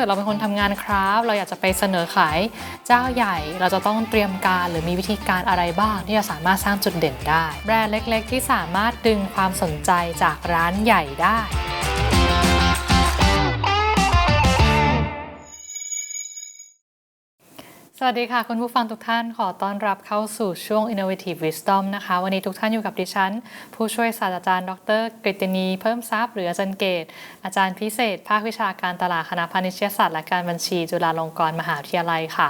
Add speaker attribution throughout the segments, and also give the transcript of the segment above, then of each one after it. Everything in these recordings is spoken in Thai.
Speaker 1: กิดเราเป็นคนทำงานคราฟเราอยากจะไปเสนอขายเจ้าใหญ่ เราจะต้องเตรียมการหรือมีวิธีการอะไรบ้าง ที่จะสามารถสร้างจุดเด่นได้ แบรนด์เล็ก ๆ ที่สามารถดึงความสนใจจากร้านใหญ่ได้ สวัสดีค่ะ คุณผู้ฟังทุกท่านขอต้อนรับเข้าสู่ช่วง Innovative Wisdom นะคะ วันนี้ทุกท่านอยู่กับดิฉัน ผู้ช่วยศาสตราจารย์ ดรกฤตินี เพิ่มทรัพย์หรืออาจารย์เกต อาจารย์พิเศษ ภาควิชาการตลาดคณะพาณิชยศาสตร์และการบัญชี จุฬาลงกรณ์มหาวิทยาลัยค่ะ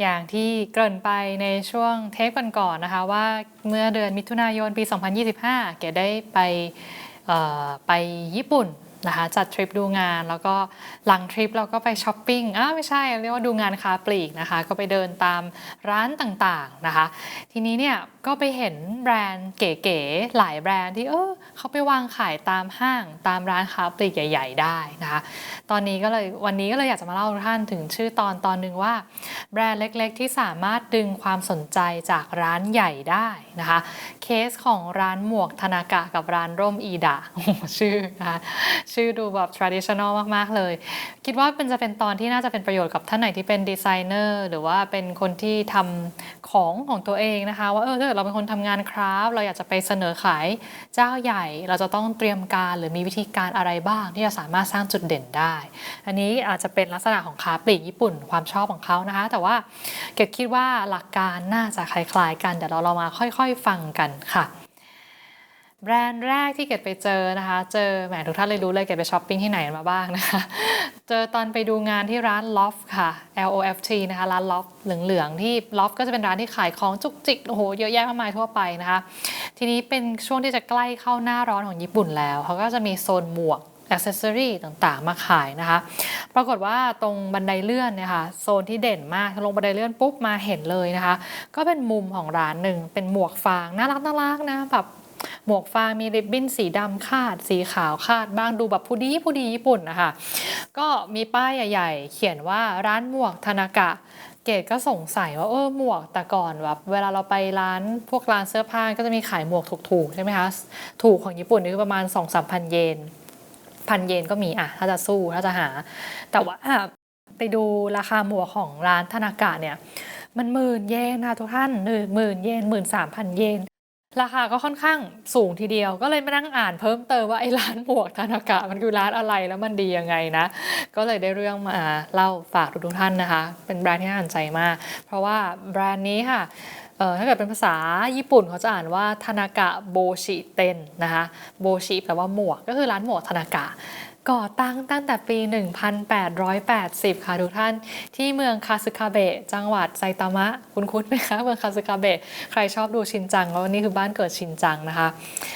Speaker 1: อย่างที่เกริ่นไปในช่วงเทปก่อนๆนะคะว่าเมื่อเดือนมิถุนายนปี 2025 เกดได้ไปไปญี่ปุ่น นะคะจัดทริปดูงานแล้วก็หลังทริปเราก็ไปช้อปปิ้งอ้าไม่ใช่เรียกว่าดูงานค้าปลีกนะคะ ก็ไปเดินตามร้านต่างๆนะคะ ทีนี้เนี่ยก็ไปเห็นแบรนด์เก๋ๆหลายแบรนด์ที่เออเขาไปวางขายตามห้างตามร้านค้าปลีกใหญ่ ๆ ได้นะคะ ตอนนี้ก็เลยวันนี้ก็เลยอยากจะมาเล่าให้ทุกท่านถึงชื่อตอนตอนหนึ่งว่า แบรนด์เล็กๆ ที่สามารถดึงความสนใจจากร้านใหญ่ได้นะคะ เคสของร้านหมวกธนากะกับร้านร่มอีดาโอ้ชื่อนะคะชื่อดูแบบ traditional มาก ๆ เลย คิดว่าเป็นจะเป็นตอนที่น่าจะเป็นประโยชน์กับท่านไหนที่เป็นดีไซเนอร์หรือว่าเป็นคนที่ทำของของตัวเองนะคะ ว่าเออถ้าเกิดเราเป็นคนทำงานคราฟเราอยากจะไปเสนอขายเจ้าใหญ่ เราจะต้องเตรียมการหรือมีวิธีการอะไรบ้าง ที่จะสามารถสร้างจุดเด่นได้ อันนี้อาจจะเป็นลักษณะของค้าปลีกญี่ปุ่นความชอบของเขานะคะ แต่ว่า เกดคิดว่าหลักการน่าจะคล้ายๆกัน เดี๋ยวเราเรามาค่อยๆฟังกันค่ะ แบรนด์แรกที่เกดไปเจอนะคะ เจอแหมทุกท่านเลยรู้เลยเกดไปช้อปปิ้งที่ไหนมาบ้างนะคะ เจอตอนไปดูงานที่ร้าน Loft ค่ะ L O F T นะคะร้าน Loft เหลืองๆที่ Loft ก็จะเป็นร้านที่ขายของจุกจิกโอ้โหเยอะแยะมากมายทั่วไปนะคะ ทีนี้เป็นช่วงที่จะใกล้เข้าหน้าร้อนของญี่ปุ่นแล้วเขาก็จะมีโซนหมวก อ c เซสซอรีต่างๆ มาขายนะคะ ปรากฏว่าตรงบันไดเลื่อนเนี่ยค่ะโซนที่เด่นมากลงบันไดเลื่อนปุ๊บมาเห็นเลยนะคะ ก็เป็นมุมของร้านหนึ่งเป็นหมวกฟางน่ารักน่ารักนะแบบหมวกฟางมีริบบิ้นสีดำคาด สีขาวคาดบ้างดูแบบผู้ดีผู้ดีญี่ปุ่นนะคะ ก็มีป้ายใหญ่ๆ เขียนว่าร้านหมวกธนากะเกดก็สงสัยว่าเออหมวกแต่ก่อนแบบเวลาเราไปร้านพวกร้านเสื้อผ้าก็จะมีขายหมวกถูกๆใช่ไหมคะถูกของญี่ปุ่นนี่คือประมาณ 2 3 0 0 0เยน พันเยนก็มีอะถ้าจะสู้ถ้าจะหา แต่ว่าไปดูราคาหมวกของร้านธนากะเนี่ย มันหมื่นเยนนะทุกท่านหนึ่งหมื่นเยนหมื่นสามพันเยนราคาก็ค่อนข้างสูงทีเดียว ก็เลยมานั่งอ่านเพิ่มเติมว่าไอ้ร้านหมวกธนากะมันคือร้านอะไรแล้วมันดียังไงนะ ก็เลยได้เรื่องมาเล่าฝากทุกท่านนะคะ เป็นแบรนด์ที่น่าสนใจมาก เพราะว่าแบรนด์นี้ค่ะ ถ้าเกิดเป็นภาษาญี่ปุ่นเขาจะอ่านว่าธนากะโบชิเตนนะคะโบชิแปลว่าหมวกก็คือร้านหมวกธนากะก่อตั้งตั้งแต่ปี 1880 ค่ะทุกท่าน ที่เมืองคาสึคาเบะจังหวัดไซตามะ คุณคุ้นไหมคะ เมืองคาสึคาเบะใครชอบดูชินจังแล้วนี่คือบ้านเกิดชินจังนะคะ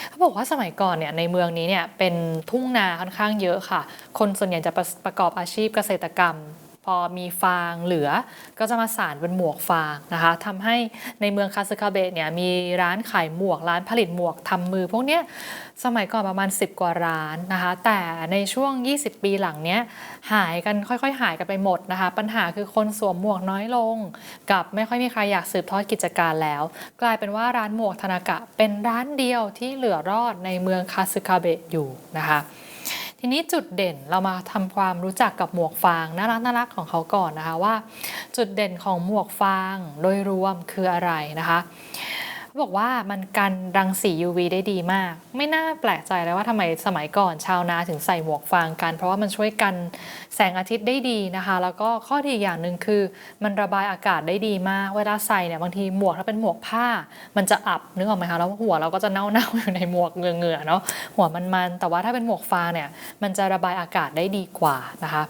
Speaker 1: เขาบอกว่าสมัยก่อนเนี่ยในเมืองนี้เนี่ยเป็นทุ่งนาค่อนข้างเยอะค่ะ คนส่วนใหญ่จะประประกอบอาชีพเกษตรกรรม พอมีฟางเหลือก็จะมาสานเป็นหมวกฟางนะคะทำให้ในเมืองคาสึคาเบะเนี่ยมีร้านขายหมวกร้านผลิตหมวกทำมือ พวกเนี้ยสมัยก่อนประมาณ 10 กว่าร้านนะคะแต่ในช่วง 20 ปีหลังเนี้ยหายกันค่อยๆ หายกันไปหมดนะคะ ปัญหาคือคนสวมหมวกน้อยลง กับไม่ค่อยมีใครอยากสืบทอดกิจการแล้ว กลายเป็นว่าร้านหมวกธนากะเป็นร้านเดียวที่เหลือรอดในเมืองคาสึคาเบะอยู่นะคะ ทีนี้จุดเด่นเรามาทำความรู้จักกับหมวกฟางน่ารักน่ารักของเขาก่อนนะคะว่า จุดเด่นของหมวกฟางโดยรวมคืออะไรนะคะ บอกว่ามันกันรังสี UV ได้ดีมาก ไม่น่าแปลกใจเลยว่าทำไมสมัยก่อนชาวนาถึงใส่หมวกฟางกัน เพราะว่ามันช่วยกันแสงอาทิตย์ได้ดีนะคะ แล้วก็ข้อดีอย่างหนึ่งคือ มันระบายอากาศได้ดีมาก เวลาใส่เนี่ยบางทีหมวกถ้าเป็นหมวกผ้า มันจะอับนึกออกไหมคะแล้วหัวเราก็จะเน่าๆอยู่ในหมวกเหงื่อๆเนาะหัวมันๆแต่ว่าถ้าเป็นหมวกฟางเนี่ยมันจะระบายอากาศได้ดีกว่านะคะ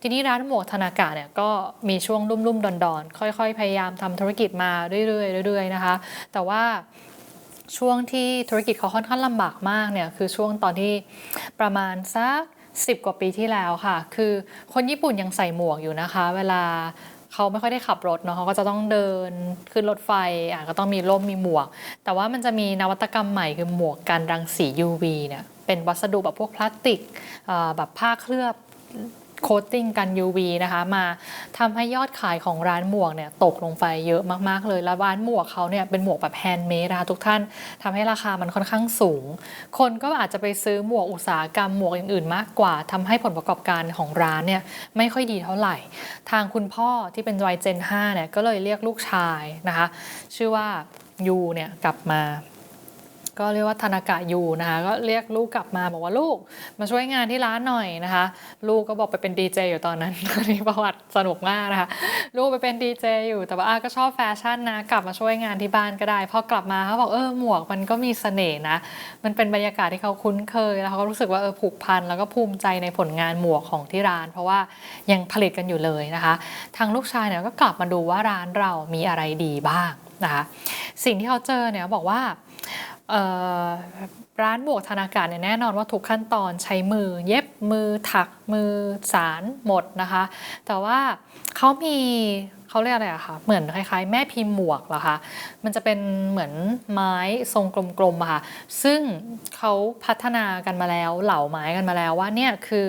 Speaker 1: ทีนี้ร้านหมวกธนากะเนี่ยก็มีช่วงรุ่มๆดอนๆค่อย ๆ พยายามทำธุรกิจมาเรื่อยๆเรื่อยๆนะคะ แต่ว่าช่วงที่ธุรกิจเขาค่อนข้างลำบากมากเนี่ยคือช่วงตอนที่ประมาณสักสิบกว่าปีที่แล้วค่ะ คือคนญี่ปุ่นยังใส่หมวกอยู่นะคะ เวลาเขาไม่ค่อยได้ขับรถเนาะเขาก็จะต้องเดินขึ้นรถไฟอะก็ต้องมีร่มมีหมวก แต่ว่ามันจะมีนวัตกรรมใหม่คือหมวกกันรังสี UV เนี่ยเป็นวัสดุแบบพวกพลาสติกแบบผ้าเคลือบ โคตติ้งกัน UV นะคะ มาทำให้ยอดขายของร้านหมวกเนี่ยตกลงไปเยอะมากๆเลย แล้วร้านหมวกเขาเนี่ยเป็นหมวกแบบแฮนด์เมดนะคะทุกท่านทำให้ราคามันค่อนข้างสูง คนก็อาจจะไปซื้อหมวกอุตสาหกรรมหมวกอื่นๆมากกว่าทำให้ผลประกอบการของร้านเนี่ยไม่ค่อยดีเท่าไหร่ ทางคุณพ่อที่เป็นวัยเจน5เนี่ยก็เลยเรียกลูกชายนะคะ ชื่อว่ายูเนี่ยกลับมา ก็เรียกว่าธนากะยูนะคะก็เรียกลูกกลับมาบอกว่าลูกมาช่วยงานที่ร้านหน่อยนะคะ ลูกก็บอกไปเป็นดีเจอยู่ตอนนั้นนนี้ประวัติสนุกมากนะคะลูกไปเป็นดีเจอยู่แต่ว่าก็ชอบแฟชั่นนะกลับมาช่วยงานที่บ้านก็ได้พอกลับมาเขาบอกเออหมวกมันก็มีเสน่ห์นะมันเป็นบรรยากาศที่เขาคุ้นเคยแล้วเขาก็รู้สึกว่าเออผูกพันแล้วก็ภูมิใจในผลงานหมวกของที่ร้าน เพราะว่ายังผลิตกันอยู่เลยนะคะทางลูกชายเนี่ยก็กลับมาดูว่าร้านเรามีอะไรดีบ้างนะคะสิ่งที่เขาเจอเนี่ยบอกว่า ร้านหมวกธนาการเนี่ยแน่นอนว่าทุกขั้นตอนใช้มือ เย็บมือถักมือสารหมดนะคะ แต่ว่าเขามีเขาเรียกอะไรอะคะเหมือนคล้ายๆ แม่พิมพ์หมวกเหรอคะมันจะเป็นเหมือนไม้ทรงกลมๆอะค่ะซึ่งเขาพัฒนากันมาแล้ว เหล่าไม้กันมาแล้วว่าเนี่ยคือ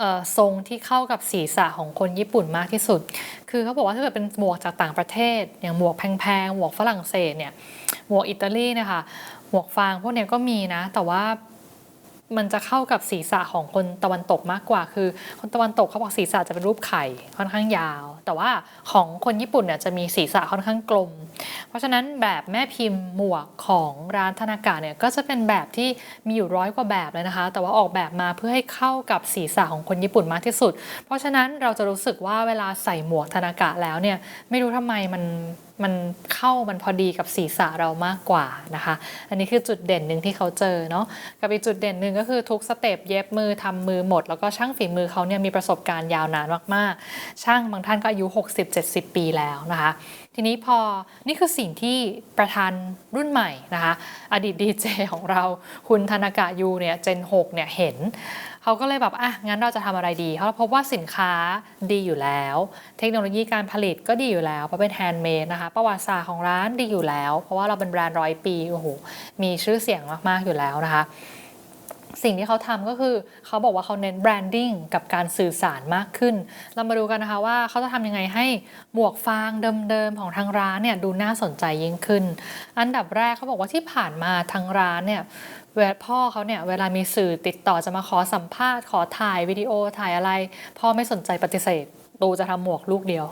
Speaker 1: อทรงที่เข้ากับศีรษะของคนญี่ปุ่นมากที่สุด คือเขาบอกว่าถ้าเกิดเป็นหมวกจากต่างประเทศ อย่างหมวกแพงๆหมวกฝรั่งเศสเนี่ย หมวกอิตาลีนะคะหมวกฟางพวกนี้ก็มีนะ แต่ว่ามันจะเข้ากับศีรษะของคนตะวันตกมากกว่า คือคนตะวันตกเขาบอกศีรษะจะเป็นรูปไข่ค่อนข้างยาว แต่ว่าของคนญี่ปุ่นเนี่ยจะมีศีรษะค่อนข้างกลม เพราะฉะนั้นแบบแม่พิมพ์หมวกของร้านธนากาเนี่ยก็จะเป็นแบบที่มีอยู่ร้อยกว่าแบบเลยนะคะ แต่ว่าออกแบบมาเพื่อให้เข้ากับศีรษะของคนญี่ปุ่นมากที่สุด เพราะฉะนั้นเราจะรู้สึกว่าเวลาใส่หมวกธนากะแล้วเนี่ยไม่รู้ทำไมมัน มันเข้ามันพอดีกับศีรษะเรามากกว่านะคะ อันนี้คือจุดเด่นหนึ่งที่เขาเจอเนาะกับอีกจุดเด่นหนึ่งก็คือทุกสเต็ปเย็บมือทำมือหมด แล้วก็ช่างฝีมือเขาเนี่ยมีประสบการณ์ยาวนานมากๆ ช่างบางท่านก็อายุ 60-70 ปีแล้วนะคะทีนี้พอนี่คือสิ่งที่ประธานรุ่นใหม่นะคะ อดีตดีเจของเราคุณธนากะยูเนี่ยเจน6เนี่ยเห็น เขาก็เลยแบบอะงั้นเราจะทำอะไรดีเพราพบว่าสินค้าดีอยู่แล้ว เทคโนโลยีการผลิตก็ดีอยู่แล้ว เพราะเป็นแฮนด์เมดนะคะประวัติศาสตร์ของร้านดีอยู่แล้ว เพราะว่าเราเป็นแบรนด์ร้อยปีโอ้โหมีชื่อเสียงมากๆอยู่แล้วนะคะสิ่งที่เขาทำก็คือเขาบอกว่าเขาเน้นแบรนดิ้งกับการสื่อสารมากขึ้น เรามาดูกันนะคะว่าเขาจะทำยังไงให้หมวกฟางเดิมๆของทางร้านเนี่ยดูน่าสนใจยิ่งขึ้น อันดับแรกเขาบอกว่าที่ผ่านมาทางร้านเนี่ย เวลาพ่อเขาเนี่ยเวลามีสื่อติดต่อจะมาขอสัมภาษณ์ขอถ่ายวิดีโอถ่ายอะไร พ่อไม่สนใจปฏิเสธตูจะทำหมวกลูกเดียว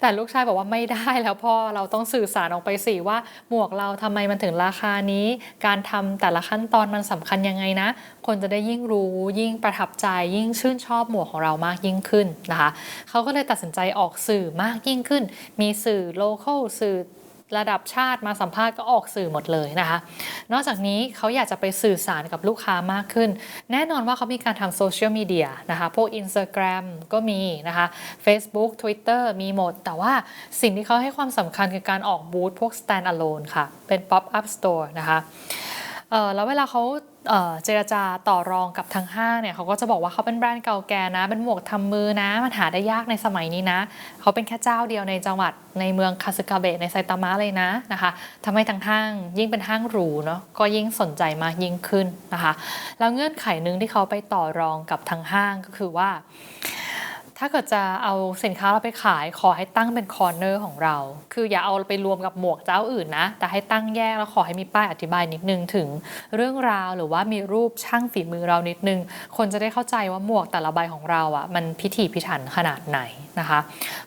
Speaker 1: แต่ลูกชายบอกว่าไม่ได้แล้วพ่อเราต้องสื่อสารออกไปสิว่าหมวกเราทำไมมันถึงราคานี้ การทำแต่ละขั้นตอนมันสำคัญยังไงนะ คนจะได้ยิ่งรู้ยิ่งประทับใจยิ่งชื่นชอบหมวกของเรามากยิ่งขึ้นนะคะ เขาก็เลยตัดสินใจออกสื่อมากยิ่งขึ้น มีสื่อโลเคอลสื่อ ระดับชาติมาสัมภาษณ์ก็ออกสื่อหมดเลยนะคะ นอกจากนี้เขาอยากจะไปสื่อสารกับลูกค้ามากขึ้น แน่นอนว่าเขามีการทำโซเชียลมีเดียนะคะ พวก Instagram ก็มีนะคะ Facebook Twitter มีหมด แต่ว่าสิ่งที่เขาให้ความสำคัญคือการออกบูธพวก stand alone ค่ะ เป็น pop up store นะคะ แล้วเวลาเขาเจรจาต่อรองกับทางห้างเนี่ยเขาก็จะบอกว่าเขาเป็นแบรนด์เก่าแก่นะ เป็นหมวกทำมือนะ มันหาได้ยากในสมัยนี้นะ เขาเป็นแค่เจ้าเดียวในจังหวัดในเมืองคาสึกาเบะในไซตามะเลยนะนะคะทำให้ทางห้างยิ่งเป็นห้างหรูเนาะก็ยิ่งสนใจมากยิ่งขึ้นนะคะ แล้วเงื่อนไขหนึ่งที่เขาไปต่อรองกับทางห้างก็คือว่า ถ้าเกิดจะเอาสินค้าเราไปขายขอให้ตั้งเป็นคอร์เนอร์ของเรา คืออย่าเอาไปรวมกับหมวกเจ้าอื่นนะ แต่ให้ตั้งแยกแล้วขอให้มีป้ายอธิบายนิดนึงถึงเรื่องราวหรือว่ามีรูปช่างฝีมือเรานิดนึง คนจะได้เข้าใจว่าหมวกแต่ละใบของเราอะมันพิถีพิถันขนาดไหนนะคะ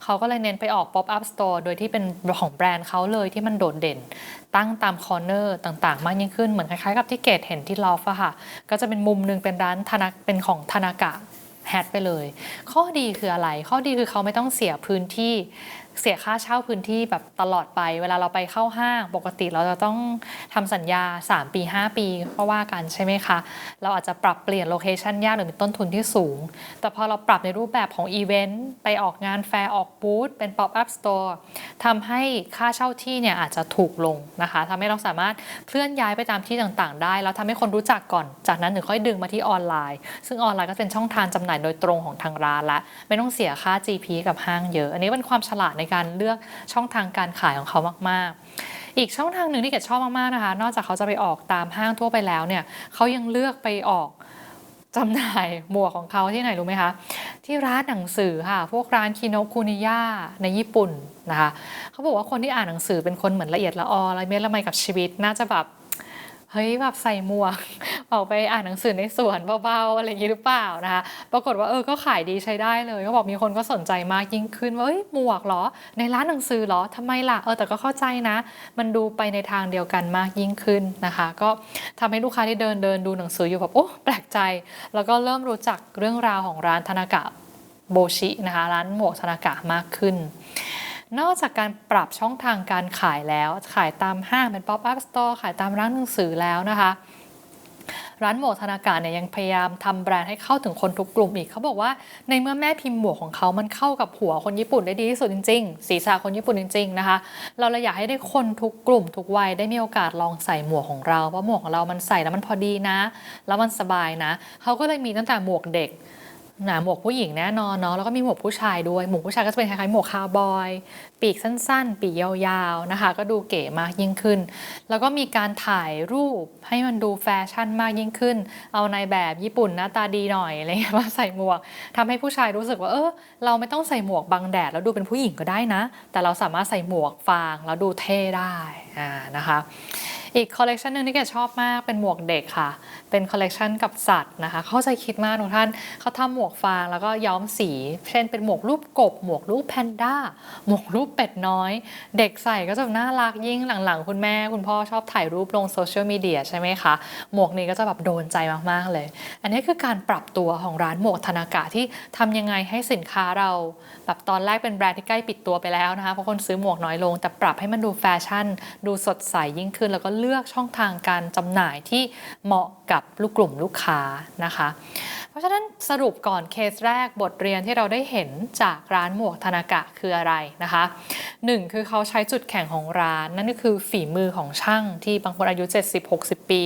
Speaker 1: เขาก็เลยเน้นไปออก pop up store โดยที่เป็นของแบรนด์เขาเลยที่มันโดดเด่น ตั้งตามคอร์เนอร์ต่างๆ มากยิ่งขึ้นเหมือนคล้ายๆกับที่เกดเห็นที่ลอฟอะค่ะ ก็จะเป็นมุมหนึงเป็นร้านธนาเป็นของธนากะ แฮตไปเลย ข้อดีคืออะไร ข้อดีคือเขาไม่ต้องเสียพื้นที่ เสียค่าเช่าพื้นที่แบบตลอดไป เวลาเราไปเข้าห้างปกติเราจะต้องทำสัญญา 3 ปี 5 ปีก็ว่ากันใช่ไหมคะ เราอาจจะปรับเปลี่ยนโลเคชันยากหรือมีต้นทุนที่สูง แต่พอเราปรับในรูปแบบของอีเวนต์ไปออกงานแฟร์ออกบูธเป็น pop up store ทำให้ค่าเช่าที่เนี่ยอาจจะถูกลงนะคะทำให้เราสามารถเคลื่อนย้ายไปตามที่ต่างๆ ได้ แล้วทำให้คนรู้จักก่อน จากนั้นถึงค่อยดึงมาที่ออนไลน์ ซึ่งออนไลน์ก็เป็นช่องทางจำหน่ายโดยตรงของทางร้านละไม่ต้องเสียค่า GP กับห้างเยอะ อันนี้เป็นความฉลาดในการเลือกช่องทางการขายของเขามาก ๆ อีกช่องทางหนึ่งที่เกดชอบมาก ๆ นะคะ นอกจากเขาจะไปออกตามห้างทั่วไปแล้วเนี่ยเขายังเลือกไปออกจำหน่ายหมวกของเขาที่ไหนรู้ไหมคะ ที่ร้านหนังสือค่ะ พวกร้านคิโนคุนิยะในญี่ปุ่นนะคะเขาบอกว่าคนที่อ่านหนังสือเป็นคนเหมือนละเอียดละออละเมียดละไมกับชีวิต น่าจะแบบ เฮ้ยแบบใส่หมวก ออกไปอ่านหนังสือในสวนเบาๆอะไรอย่างนี้หรือเปล่านะคะปรากฏว่าเออก็ขายดีใช้ได้เลยก็บอกมีคนก็สนใจมากยิ่งขึ้นว่าเอ้ยหมวกเหรอ ในร้านหนังสือเหรอทำไมล่ะเออแต่ก็เข้าใจนะ มันดูไปในทางเดียวกันมากยิ่งขึ้นนะคะ ก็ทำให้ลูกค้าที่เดินเดินดูหนังสืออยู่แบบโอ้แปลกใจ แล้วก็เริ่มรู้จักเรื่องราวของร้านธนากะโบชินะคะร้านหมวกธนากะมากขึ้น นอกจากการปรับช่องทางการขายแล้ว ขายตามห้างเป็น pop up store ขายตามร้านหนังสือแล้วนะคะ ร้านหมวกธนากะเนี่ยยังพยายามทำแบรนด์ให้เข้าถึงคนทุกกลุ่มอีก เขาบอกว่าในเมื่อแม่พิมพ์หมวกของเขามันเข้ากับหัวคนญี่ปุ่นได้ดีที่สุดจริงๆ ศีรษะคนญี่ปุ่นจริงๆนะคะ เราเลยอยากให้ได้คนทุกกลุ่มทุกวัยได้มีโอกาสลองใส่หมวกของเรา เพราะหมวกของเรามันใส่แล้วมันพอดีนะ แล้วมันสบายนะ เขาก็เลยมีตั้งแต่หมวกเด็ก หนาหมวกผู้หญิงแน่นอนเนาะแล้วก็มีหมวกผู้ชายด้วย หมวกผู้ชายก็จะเป็นคล้ายๆหมวกคาวบอย ปีกสั้นๆ ปีกยาวๆนะคะ ก็ดูเก๋มากยิ่งขึ้น แล้วก็มีการถ่ายรูปให้มันดูแฟชั่นมากยิ่งขึ้น เอาในแบบญี่ปุ่นหน้าตาดีหน่อยอะไรเงี้ยมาใส่หมวกทำให้ผู้ชายรู้สึกว่าเออเราไม่ต้องใส่หมวกบังแดดแล้วดูเป็นผู้หญิงก็ได้นะ แต่เราสามารถใส่หมวกฟางแล้วดูเท่ได้อ่านะคะอีกคอลเลกชันหนึ่งที่แกชอบมากเป็นหมวกเด็กค่ะ เป็นคอลเลกชันกับสัตว์นะคะ เข้าใจคิดมากทุกท่านเขาทำหมวกฟางแล้วก็ย้อมสี เช่นเป็นหมวกรูปกบ หมวกรูปแพนด้า หมวกรูปเป็ดน้อย เด็กใส่ก็จะน่ารักยิ่งหลังๆ คุณแม่ คุณพ่อชอบถ่ายรูปลงโซเชียลมีเดียใช่ไหมคะ หมวกนี้ก็จะแบบโดนใจมากๆเลย อันนี้คือการปรับตัวของร้านหมวกธนากะที่ทำยังไงให้สินค้าเราแบบตอนแรกเป็นแบรนด์ที่ใกล้ปิดตัวไปแล้วนะคะเพราะคนซื้อหมวกน้อยลง แต่ปรับให้มันดูแฟชั่น ดูสดใสยิ่งขึ้น แล้วก็เลือกช่องทางการจำหน่ายที่เหมาะกับลูกกลุ่มลูกค้านะคะ เพราะฉะนั้นสรุปก่อนเคสแรกบทเรียนที่เราได้เห็นจากร้านหมวกธนากะคืออะไรนะคะหนึ่งคือเขาใช้จุดแข็งของร้าน นั่นก็คือฝีมือของช่างที่บางคนอายุ 70-60 ปี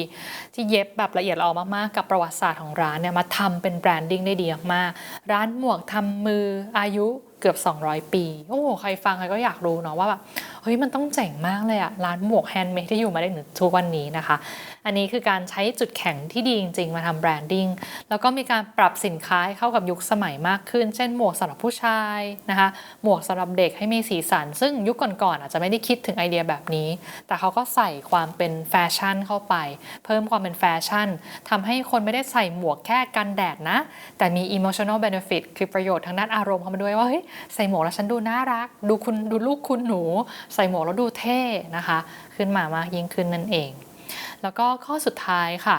Speaker 1: ที่เย็บแบบละเอียดละออมากๆ กับประวัติศาสตร์ของร้านเนี่ยมาทำเป็นแบรนดิ้งได้ดีมากๆร้านหมวกทำมืออายุเกือบ 200 ปี โอ้โห ใครฟังใครก็อยากรู้เนาะว่าแบบ ฮ้ยมันต้องเจ๋งมากเลยอะร้านหมวกแฮนด์เมดที่อยู่มาได้ถึงทุกวันนี้นะคะ อันนี้คือการใช้จุดแข็งที่ดีจริง ๆ มาทำแบรนดิ้งแล้วก็มีการปรับสินค้าให้เข้ากับยุคสมัยมากขึ้น เช่นหมวกสำหรับผู้ชายนะคะหมวกสำหรับเด็กให้มีสีสัน ซึ่งยุคก่อนๆอาจจะไม่ได้คิดถึงไอเดียแบบนี้ แต่เขาก็ใส่ความเป็นแฟชั่นเข้าไป เพิ่มความเป็นแฟชั่นทำให้คนไม่ได้ใส่หมวกแค่กันแดดนะ แต่มี emotional benefit คือประโยชน์ทางด้านอารมณ์เข้ามาด้วยว่าเฮ้ยใส่หมวกแล้วฉันดูน่ารัก ดูคุณดูลูกคุณหนูใส่หมวกแล้วดูเท่นะคะ ขึ้นมามากยิ่งขึ้นนั่นเอง แล้วก็ข้อสุดท้ายค่ะ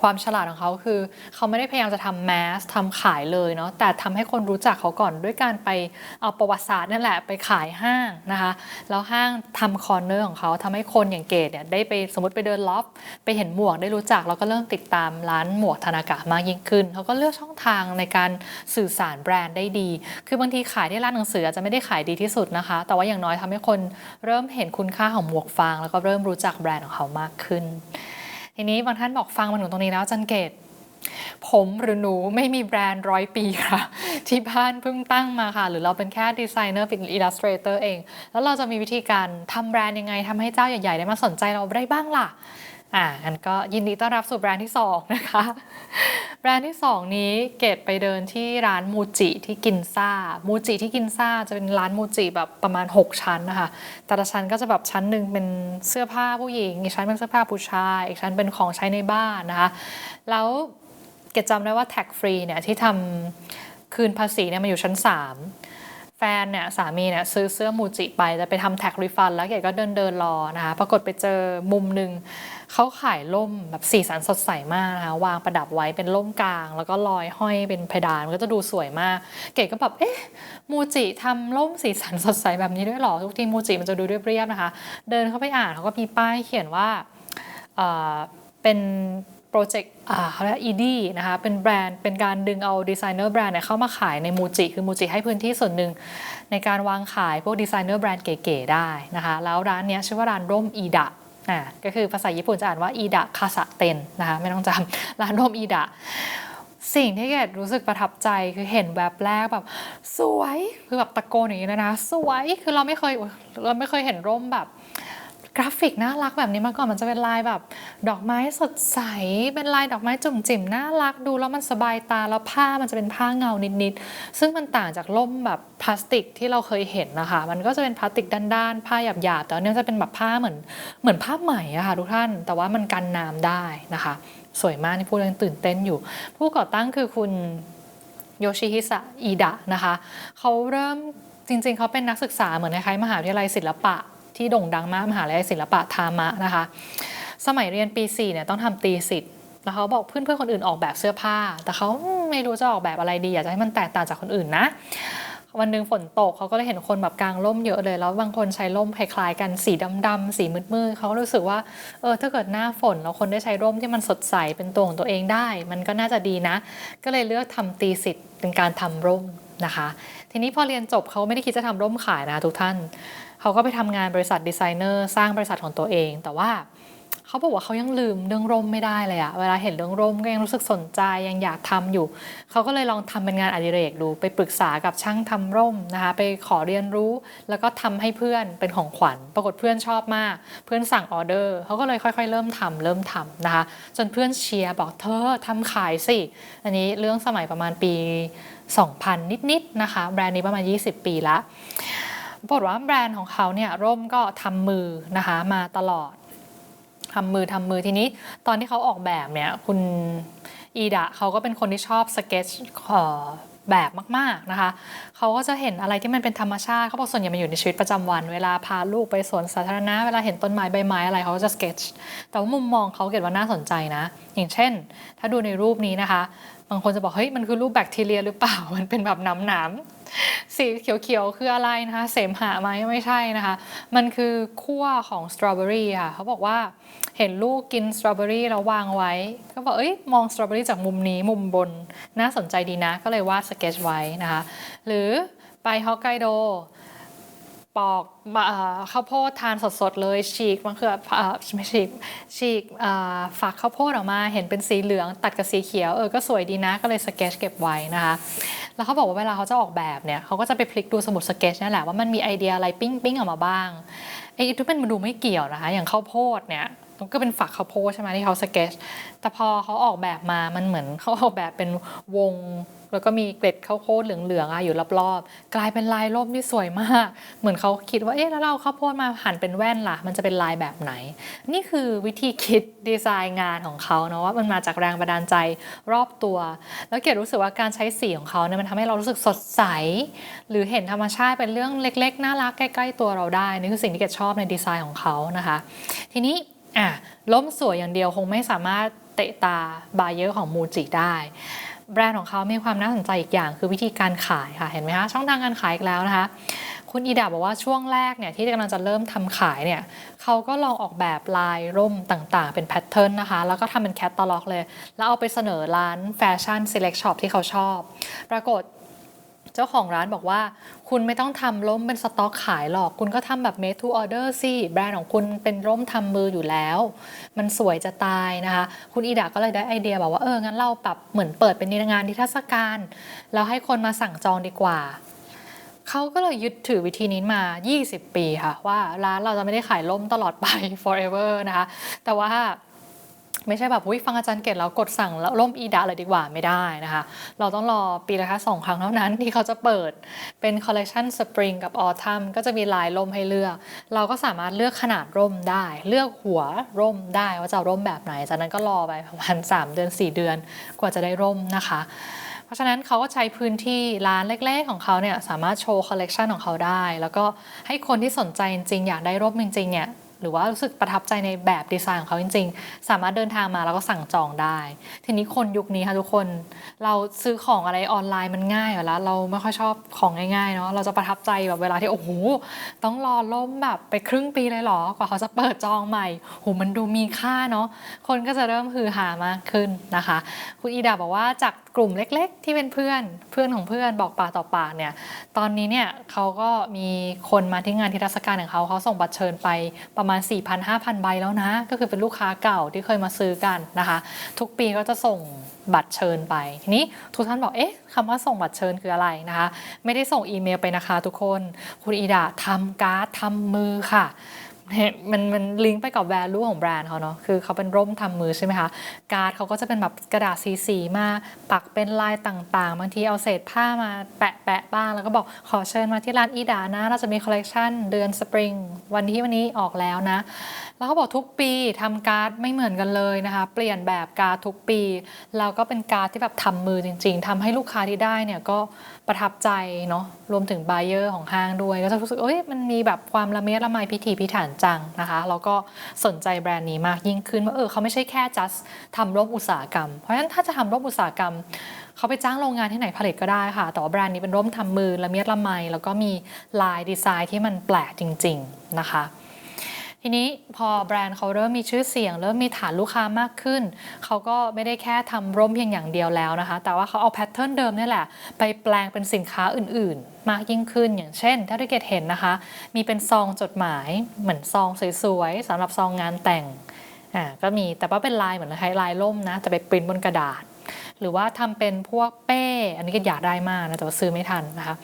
Speaker 1: ความฉลาดของเขาคือ เขาไม่ได้พยายามจะทำแมสทำขายเลยเนาะแต่ทำให้คนรู้จักเขาก่อนด้วยการไปเอาประวัติศาสตร์นั่นแหละไปขายห้างนะคะแล้วห้างทำคอร์เนอร์ของเขาทำให้คนอย่างเกดเนี่ยได้ไปสมมติไปเดินล็อบไปเห็นหมวกได้รู้จักแล้วก็เริ่มติดตามร้านหมวกธนากะมากยิ่งขึ้นเขาก็เลือกช่องทางในการสื่อสารแบรนด์ได้ดี คือบางทีขายที่ร้านหนังสืออาจจะไม่ได้ขายดีที่สุดนะคะ แต่ว่าอย่างน้อยทำให้คนเริ่มเห็นคุณค่าของหมวกฟาง แล้วก็เริ่มรู้จักแบรนด์ของเขามากขึ้น ทีนี้บางท่านบอกฟังมาถึงตรงนี้แล้วจันเกต ผมหรือหนูไม่มีแบรนด์ร้อยปีค่ะ ที่บ้านเพิ่งตั้งมาค่ะ หรือเราเป็นแค่ดีไซเนอร์เป็นอิลลัสเตรเตอร์เอง แล้วเราจะมีวิธีการทำแบรนด์ยังไงทำให้เจ้าใหญ่ๆได้มาสนใจเราได้บ้างล่ะอ่าอันก็ยินดีต้อนรับสู่แบรนด์ที่2นะคะ แบรนด์ที่ 2 นี้เกดไปเดินที่ร้านมูจิที่กินซ่ามูจิที่กินซ่าจะเป็นร้านมูจิแบบประมาณ 6 ชั้นนะคะ แต่ละชั้นก็จะแบบชั้นหนึ่งเป็นเสื้อผ้าผู้หญิง อีกชั้นเป็นเสื้อผ้าผู้ชาย อีกชั้นเป็นของใช้ในบ้านนะคะ แล้วเกดจำได้ว่าแท็กฟรีเนี่ยที่ทำคืนภาษีเนี่ยมาอยู่ชั้น 3 แฟนเนี่ยสามีเนี่ยซื้อเสื้อมูจิไปจะไปทำแท็กรีฟันแล้วเกดก็เดินเดินรอนะคะ ปรากฏไปเจอมุมหนึ่ง เขาขายล่มแบบสีสันสดใสมากนะคะวางประดับไว้เป็นล่มกลาง แล้วก็ลอยห้อยเป็นเพดานมันก็จะดูสวยมาก เกดก็แบบเอ๊ะมูจิทำล่มสีสันสดใสแบบนี้ด้วยหรอทุกทีมูจิมันจะดูเรียบๆนะคะ เดินเข้าไปอ่านเขาก็มีป้ายเขียนว่าเป็นโปรเจกต์เขาเรียกอีดีนะคะ เป็นแบรนด์ เป็นการดึงเอาดีไซเนอร์แบรนด์เข้ามาขายในมูจิ คือมูจิให้พื้นที่ส่วนหนึ่งในการวางขายพวกดีไซเนอร์แบรนด์เก๋ๆได้นะคะ แล้วร้านนี้ชื่อว่าร้านร่มอีดะ อ่าก็คือภาษาญี่ปุ่นจะอ่านว่าอีดะคาสะเตนนะคะไม่ต้องจำร้านร่มอีดะสิ่งที่เกดรู้สึกประทับใจคือเห็นแวบแรกแบบ สวยคือแบบตะโกนอย่างนี้เลยนะ สวยคือเราไม่เคยเราไม่เคยเห็นร่มแบบ กราฟิกน่ารักแบบนี้มาก่อนมันจะเป็นลายแบบ ดอกไม้สดใส เป็นลายดอกไม้จุ่มจิ๋มน่ารักดูแล้วมันสบายตาแล้วผ้ามันจะเป็นผ้าเงานิดๆซึ่งมันต่างจากล่มแบบพลาสติกที่เราเคยเห็นนะคะ มันก็จะเป็นพลาสติกด้านๆผ้าหยาบๆแต่อันนี้จะเป็นแบบผ้าเหมือนเหมือนผ้าไหมอะค่ะทุกท่าน แต่ว่ามันกันน้ำได้นะคะ สวยมากที่พูดยังตื่นเต้นอยู่ ผู้ก่อตั้งคือคุณโยชิฮิสะอิดะนะคะเขาเริ่มจริงๆ เขาเป็นนักศึกษาเหมือนคล้ายๆมหาวิทยาลัยศิลปะ ที่โด่งดังมากมหาลัยศิลปะทามะนะคะ สมัยเรียนปี4เนี่ยต้องทำตีสิทธิ์แล้วเขาบอกเพื่อนๆคนอื่นออกแบบเสื้อผ้า แต่เขาไม่รู้จะออกแบบอะไรดีอยากจะให้มันแตกต่างจากคนอื่นนะ วันหนึ่งฝนตกเขาก็เลยเห็นคนแบบกลางร่มเยอะเลย แล้วบางคนใช้ร่มคล้ายๆกันสีดำๆสีมืดๆเขาก็รู้สึกว่าเออถ้าเกิดหน้าฝนแล้วคนได้ใช้ร่มที่มันสดใสเป็นตัวของตัวเองได้ มันก็น่าจะดีนะ ก็เลยเลือกทำตีสิทธิ์เป็นการทำร่มนะคะ ทีนี้พอเรียนจบเขาไม่ได้คิดจะทำร่มขายนะทุกท่าน เขาก็ไปทำงานบริษัทดีไซเนอร์สร้างบริษัทของตัวเอง แต่ว่าเขาบอกว่าเขายังลืมเรื่องร่มไม่ได้เลยอะเวลาเห็นเรื่องร่มก็ยังรู้สึกสนใจยังอยากทำอยู่ เขาก็เลยลองทำเป็นงานอดิเรกดู ไปปรึกษากับช่างทำร่มนะคะ ไปขอเรียนรู้ แล้วก็ทำให้เพื่อนเป็นของขวัญ ปรากฏเพื่อนชอบมาก เพื่อนสั่งออเดอร์ เขาก็เลยค่อยๆ เริ่มทำเริ่มทำนะคะ จนเพื่อนเชียร์บอกเธอทำขายสิ อันนี้เรื่องสมัยประมาณปี 2000 นิดๆนะคะ แบรนด์นี้ประมาณ 20 ปีละปรากฏว่าแบรนด์ของเขาเนี่ยร่มก็ทำมือนะคะมาตลอดทำมือทำมือทีนี้ตอนที่เขาออกแบบเนี่ยคุณอีดะเขาก็เป็นคนที่ชอบสเก็ตแบบมาก ๆ นะคะ เขาก็จะเห็นอะไรที่มันเป็นธรรมชาติ เขาบอกส่วนใหญ่มันอยู่ในชีวิตประจำวัน เวลาพาลูกไปสวนสาธารณะ เวลาเห็นต้นไม้ใบไม้อะไรเขาก็จะสเก็ตแต่ว่ามุมมองเขาเกิดว่าน่าสนใจนะ อย่างเช่น ถ้าดูในรูปนี้นะคะ บางคนจะบอกเฮ้ยมันคือรูปแบคทีเรียหรือเปล่ามันเป็นแบบน้ำหนามสีเขียวๆคืออะไรนะคะเสมหะไหมไม่ใช่นะคะ มันคือขั้วของสตรอเบอรี่ค่ะเขาบอกว่าเห็นลูกกินสตรอเบอรี่แล้ววางไว้ ก็บอกเอ้ยมองสตรอเบอรี่จากมุมนี้มุมบน น่าสนใจดีนะก็เลยวาดสเก็ตไว้นะคะ หรือไปฮอกไกโด ปอกข้าวโพดทานสดๆเลยฉีกมะเขือไม่ฉีกฉีกฝักข้าวโพดออกมาเห็นเป็นสีเหลือง ตัดกับสีเขียวเออก็สวยดีนะก็เลยสเก็ตเก็บไว้นะคะ แล้วเขาบอกว่าเวลาเขาจะออกแบบเนี่ยเขาก็จะไปพลิกดูสมุดสเก็ตนั่นแหละว่ามันมีไอเดียอะไรปิ้งปิ้งออกมาบ้างไอ้ทุกเป็นมันดูไม่เกี่ยวนะคะ อย่างข้าวโพดเนี่ยก็เป็นฝักข้าวโพดใช่ไหมที่เขาสเก็ตแต่พอเขาออกแบบมามันเหมือนเขาออกแบบเป็นวง แล้วก็มีเกล็ดข้าวโพดเหลืองๆอยู่รอบๆ กลายเป็นลายร่มที่สวยมาก เหมือนเขาคิดว่าเอ๊ะแล้วเราข้าวโพดมาหั่นเป็นแว่นล่ะ มันจะเป็นลายแบบไหน นี่คือวิธีคิดดีไซน์งานของเขาเนาะว่ามันมาจากแรงบันดาลใจรอบตัว แล้วเกดรู้สึกว่าการใช้สีของเขาเนี่ยมันทำให้เรารู้สึกสดใส หรือเห็นธรรมชาติเป็นเรื่องเล็ก ๆ น่ารักใกล้ ๆ ตัวเราได้นี่คือสิ่งที่เกดชอบในดีไซน์ของเขานะคะ ทีนี้อะล่มสวยอย่างเดียวคงไม่สามารถเตะตาบายเยอร์ของมูจิได้ แบรนด์ของเขามีความน่าสนใจอีกอย่างคือวิธีการขายค่ะ เห็นไหมคะช่องทางการขายอีกแล้วนะคะ คุณอีดาบอกว่าช่วงแรกเนี่ยที่กำลังจะเริ่มทำขายเนี่ยเขาก็ลองออกแบบลายร่มต่างๆ เป็นแพทเทิร์นนะคะ แล้วก็ทำเป็นแคตตาล็อกเลย แล้วเอาไปเสนอร้านแฟชั่นเซเลคชั่นที่เขาชอบ ปรากฏ เจ้าของร้านบอกว่า คุณไม่ต้องทำร่มเป็นสต็อกขายหรอก คุณก็ทำแบบ made to order สิแบรนด์ของคุณเป็นร่มทำมืออยู่แล้ว มันสวยจะตายนะคะ คุณอีดาก็เลยได้ไอเดียบอกว่าเอองั้นเราปรับเหมือนเปิดเป็นนิรงานนิทรรศการแล้วให้คนมาสั่งจองดีกว่าเขาก็เลยยึดถือวิธีนี้มา 20 ปีค่ะ ว่าร้านเราจะไม่ได้ขายล่มตลอดไป forever นะคะ แต่ว่า ไม่ใช่แบบฟังอาจารย์เกตแล้วกดสั่งแล้วล่มอีดาเลยดีกว่าไม่ได้นะคะ เราต้องรอปีละแค่สองครั้งเท่านั้นที่เขาจะเปิดเป็นคอลเลคชันสปริงกับออทัมก็จะมีลายร่มให้เลือก เราก็สามารถเลือกขนาดร่มได้ เลือกหัวร่มได้ว่าจะร่มแบบไหน จากนั้นก็รอไปประมาณ 3 เดือน 4 เดือนกว่าจะได้ร่มนะคะ เพราะฉะนั้นเขาก็ใช้พื้นที่ร้านเล็กๆของเขาเนี่ยสามารถโชว์คอลเลกชันของเขาได้ แล้วก็ให้คนที่สนใจจริงๆอยากได้ร่มจริงๆเนี่ย หรือว่ารู้สึกประทับใจในแบบดีไซน์ของเขาจริง ๆ สามารถเดินทางมาแล้วก็สั่งจองได้ ทีนี้คนยุคนี้ค่ะทุกคน เราซื้อของอะไรออนไลน์มันง่ายอยู่แล้ว เราไม่ค่อยชอบของง่ายๆเนาะเราจะประทับใจแบบเวลาที่โอ้โหต้องรอล่มแบบไปครึ่งปีเลยหรอกว่าเขาจะเปิดจองใหม่โหมันดูมีค่าเนาะคนก็จะเริ่มฮือฮามากขึ้นนะคะ คุณอีดาบอกว่าจากกลุ่มเล็กๆ ที่เป็นเพื่อนเพื่อนของเพื่อนบอกปากต่อปากเนี่ยตอนนี้เนี่ยเขาก็มีคนมาที่งานที่รัศการของเขาเขาส่งบัตรเชิญไปประมาณมาณ 4,000-5,000 ใบแล้วนะ ก็คือเป็นลูกค้าเก่าที่เคยมาซื้อกันนะคะ ทุกปีก็จะส่งบัตรเชิญไป ทีนี้ทุกท่านบอกเอ๊ะคำว่าส่งบัตรเชิญคืออะไรนะคะ ไม่ได้ส่งอีเมลไปนะคะทุกคน คุณอีดาทำการ์ดทำมือค่ะ มันมันลิงก์ไปกับ value ของแบรนด์เขาเนาะคือเขาเป็นร่มทำมือใช่ไหมคะ การ์ดเขาก็จะเป็นแบบกระดาษสีๆมาปักเป็นลายต่างๆ บางทีเอาเศษผ้ามาแปะแปะบ้าง แล้วก็บอกขอเชิญมาที่ร้านอีดานะ เราจะมีคอลเลกชันเดือนสปริงวันที่วันนี้ออกแล้วนะ แล้วเขาบอกทุกปีทำการ์ดไม่เหมือนกันเลยนะคะ เปลี่ยนแบบการ์ดทุกปี แล้วก็เป็นการ์ดที่แบบทำมือจริง ๆทำให้ลูกค้าที่ได้เนี่ยก็ ประทับใจเนาะรวมถึงบ u เ e อร์ของห้างด้วย ก็จะรู้สึกเอ้ยมันมีแบบความละเมียดละไมพิถีพิถันจังนะคะแล้วก็สนใจแบรนด์นี้มากยิ่งขึ้นว่าเออเขาไม่ใช่แค่ just ทำร่มอุตสาหกรรม เพราะฉะนั้นถ้าจะทำร่มอุตสาหกรรมเขาไปจ้างโรงงานที่ไหนผลิตก็ได้ค่ะ แต่ว่าแบรนด์นี้เป็นร่มทำมือละเมียดละไมแล้วก็มีลายดีไซน์ที่มันแปลกจริง ๆ นะคะ ทีนี้พอแบรนด์เขาเริ่มมีชื่อเสียง เริ่มมีฐานลูกค้ามากขึ้น เขาก็ไม่ได้แค่ทำร่มเพียงอย่างเดียวแล้วนะคะ แต่ว่าเขาเอาแพทเทิร์นเดิมนี่แหละ ไปแปลงเป็นสินค้าอื่นๆ มากยิ่งขึ้น อย่างเช่น ถ้าที่เกดเห็นนะคะ มีเป็นซองจดหมายเหมือนซองสวยๆสำหรับซองงานแต่งอ่าก็มีแต่ว่าเป็นลายเหมือนคล้ายลายร่มนะแต่ไปปริ้นบนกระดาษ หรือว่าทำเป็นพวกเป้ อันนี้ก็อยากได้มากนะแต่ว่าซื้อไม่ทันนะคะ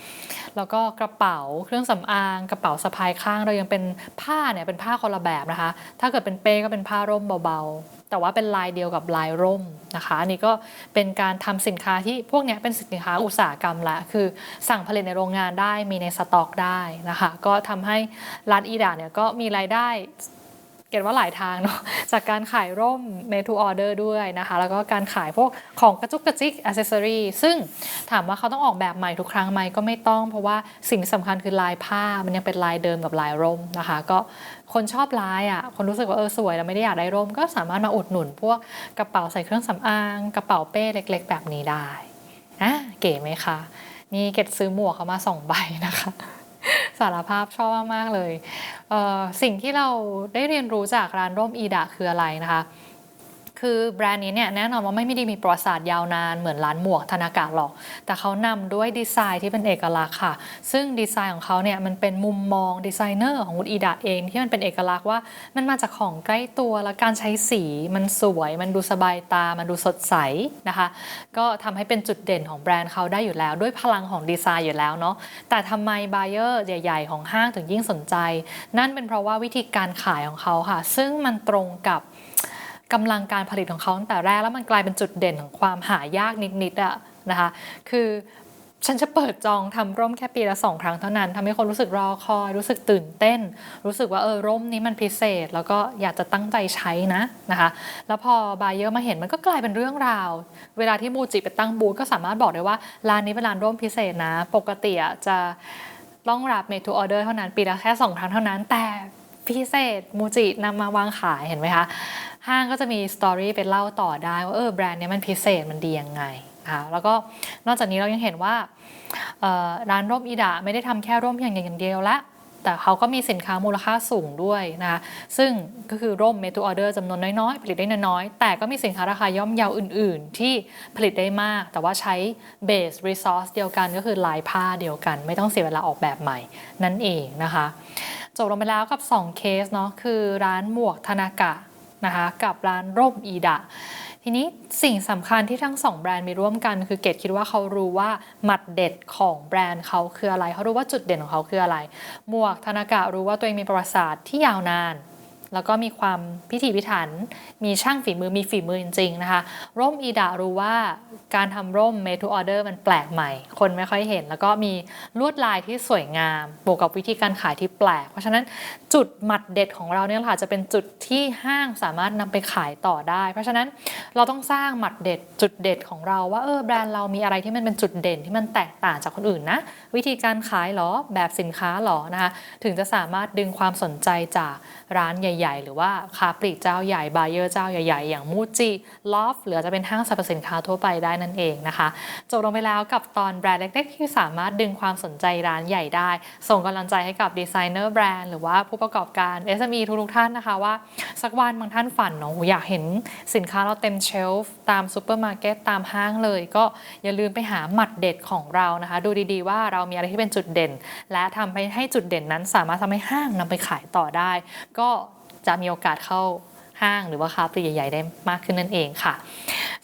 Speaker 1: แล้วก็กระเป๋าเครื่องสำอางกระเป๋าสะพายข้างเรายังเป็นผ้าเนี่ยเป็นผ้าคนละแบบนะคะ ถ้าเกิดเป็นเป้ก็เป็นผ้าร่มเบาๆ แต่ว่าเป็นลายเดียวกับลายร่มนะคะอันนี้ก็เป็นการทำสินค้าที่พวกนี้เป็นสินค้าอุตสาหกรรมละคือสั่งผลิตในโรงงานได้มีในสต็อกได้นะคะ ก็ทำให้ร้านอีดาเนี่ยก็มีรายได้ เกณฑ์ว่าหลายทางเนาะจากการขายร่ม made to order ด้วยนะคะ แล้วก็การขายพวกของกระจุกกระจิกอ c เซ s ซอรีซึ่งถามว่าเขาต้องออกแบบใหม่ทุกครั้งไหมก็ไม่ต้อง เพราะว่าสิ่งสำคัญคือลายผ้ามันยังเป็นลายเดิมกับลายร่มนะคะ ก็คนชอบลายอะคนรู้สึกว่าเออสวยแล้วไม่ได้อยากได้ร่ม ก็สามารถมาอุดหนุน พวกกระเป๋าใส่เครื่องสำอาง กระเป๋าเป้เล็ก ๆ แบบนี้ได้อะเก๋ไหมคะนี่เกดซื้อหมวกเขามาสองใบนะคะ สารภาพชอบมาก ๆ เลยเอ่อสิ่งที่เราได้เรียนรู้จากร้านร่มอีดะคืออะไรนะคะ คือแบรนด์นี้เนี่ยแน่นอนว่าไม่ได้มีประวัติศาสตร์ยาวนานเหมือนร้านหมวกธนากะหรอก แต่เขานำด้วยดีไซน์ที่เป็นเอกลักษณ์ค่ะ ซึ่งดีไซน์ของเขาเนี่ยมันเป็นมุมมองดีไซเนอร์ของคุณอีดะเองที่มันเป็นเอกลักษณ์ว่ามันมาจากของใกล้ตัวและการใช้สีมันสวย มันดูสบายตา มันดูสดใสนะคะ ก็ทำให้เป็นจุดเด่นของแบรนด์เขาได้อยู่แล้ว ด้วยพลังของดีไซน์อยู่แล้วเนาะแต่ทำไมบ u y เออร์ใหญ่ ๆ ของห้างถึงยิ่งสนใจ นั่นเป็นเพราะว่าวิธีการขายของเขาค่ะ ซึ่งมันตรงกับ กำลังการผลิตของเขาตั้งแต่แรกแล้วมันกลายเป็นจุดเด่นของความหายากนิดๆอะนะคะคือฉันจะเปิดจองทำร่มแค่ปีละสองครั้งเท่านั้นทำให้คนรู้สึกรอคอย รู้สึกตื่นเต้น รู้สึกว่าเออร่มนี้มันพิเศษ แล้วก็อยากจะตั้งใจใช้นะนะคะ แล้วพอบายเยอร์มาเห็นมันก็กลายเป็นเรื่องราว เวลาที่มูจิไปตั้งบูธก็สามารถบอกได้ว่าร้านนี้เป็นร้านร่มพิเศษนะ ปกติจะต้องรับเมทูออเดอร์เท่านั้นปีละแค่สองครั้งเท่านั้นแต่ พิเศษมูจินำมาวางขายเห็นไหมคะ ห้างก็จะมีสตอรี่ไปเล่าต่อได้ว่าเออแบรนด์นี้มันพิเศษมันดียังไงนะคะแล้วก็นอกจากนี้เรายังเห็นว่าร้านร่มอีดาไม่ได้ทำแค่ร่มเพียงอย่างเดียวละแต่เขาก็มีสินค้ามูลค่าสูงด้วยนะคะซึ่งก็คือร่ม made to order จำนวนน้อยๆ ผลิตได้น้อยๆ แต่ก็มีสินค้าราคาย่อมเยาอื่นๆ ที่ผลิตได้มาก แต่ว่าใช้ base resource เดียวกันก็คือลายผ้าเดียวกัน ไม่ต้องเสียเวลาออกแบบใหม่นั่นเองนะคะ จบลงไปแล้วกับ 2 เคสเนาะคือร้านหมวกธนากะนะคะกับร้านร่มอีดะทีนี้สิ่งสำคัญที่ทั้งสองแบรนด์มีร่วมกันคือเกดคิดว่าเขารู้ว่าหมัดเด็ดของแบรนด์เขาคืออะไรเขารู้ว่าจุดเด่นของเขาคืออะไร หมวกธนากะรู้ว่าตัวเองมีประวัติศาสตร์ที่ยาวนาน แล้วก็มีความพิถีพิถัน มีช่างฝีมือมีฝีมือจริงๆนะคะ ร่มอีดารู้ว่าการทำร่ม made to order มันแปลกใหม่ คนไม่ค่อยเห็น แล้วก็มีลวดลายที่สวยงาม บวกกับวิธีการขายที่แปลก เพราะฉะนั้นจุดหมัดเด็ดของเราเนี่ยค่ะจะเป็นจุดที่ห้างสามารถนำไปขายต่อได้ เพราะฉะนั้นเราต้องสร้างหมัดเด็ดจุดเด็ดของเราว่าเออแบรนด์เรามีอะไรที่มันเป็นจุดเด่นที่มันแตกต่างจากคนอื่นนะวิธีการขายหรอแบบสินค้าหรอนะคะถึงจะสามารถดึงความสนใจจากร้านใหญ่ๆ หรือว่าค้าปลีกเจ้าใหญ่บายเออร์เจ้าใหญ่ ๆ อย่างมูจิลอฟหรือจะเป็นห้างสรรพสินค้าทั่วไปได้นั่นเองนะคะจบลงไปแล้วกับตอนแบรนด์เล็ก ๆ ที่สามารถดึงความสนใจร้านใหญ่ได้ ส่งกำลังใจให้กับดีไซเนอร์แบรนด์หรือว่าผู้ประกอบการ SME ทุกๆท่านนะคะว่า สักวันบางท่านฝันเนาะอยากเห็นสินค้าเราเต็มเชลฟ์ตามซูเปอร์มาร์เก็ตตามห้างเลย ก็อย่าลืมไปหาหมัดเด็ดของเรานะคะ ดูดีๆว่าเรามีอะไรที่เป็นจุดเด่น และทำให้จุดเด่นนั้นสามารถทำให้ห้างนำไปขายต่อได้ ก็ จะมีโอกาสเข้าห้างหรือว่าค้าปลีกใหญ่ ๆ ได้มากขึ้นนั่นเองค่ะ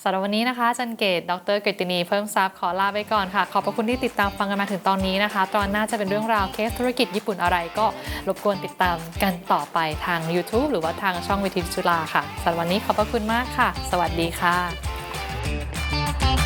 Speaker 1: สำหรับวันนี้นะคะจันเกต ดรกฤตินี เพิ่มทรัพย์ขอลาไปก่อนค่ะ ขอบพระคุณที่ติดตามฟังกันมาถึงตอนนี้นะคะ ตอนหน้าจะเป็นเรื่องราวเคสธุรกิจญี่ปุ่นอะไรก็รบกวนติดตามกันต่อไปทาง YouTube หรือว่าทางช่องวิทิจุฬาค่ะสำหรับวันนี้ขอบพระคุณมากค่ะ สวัสดีค่ะ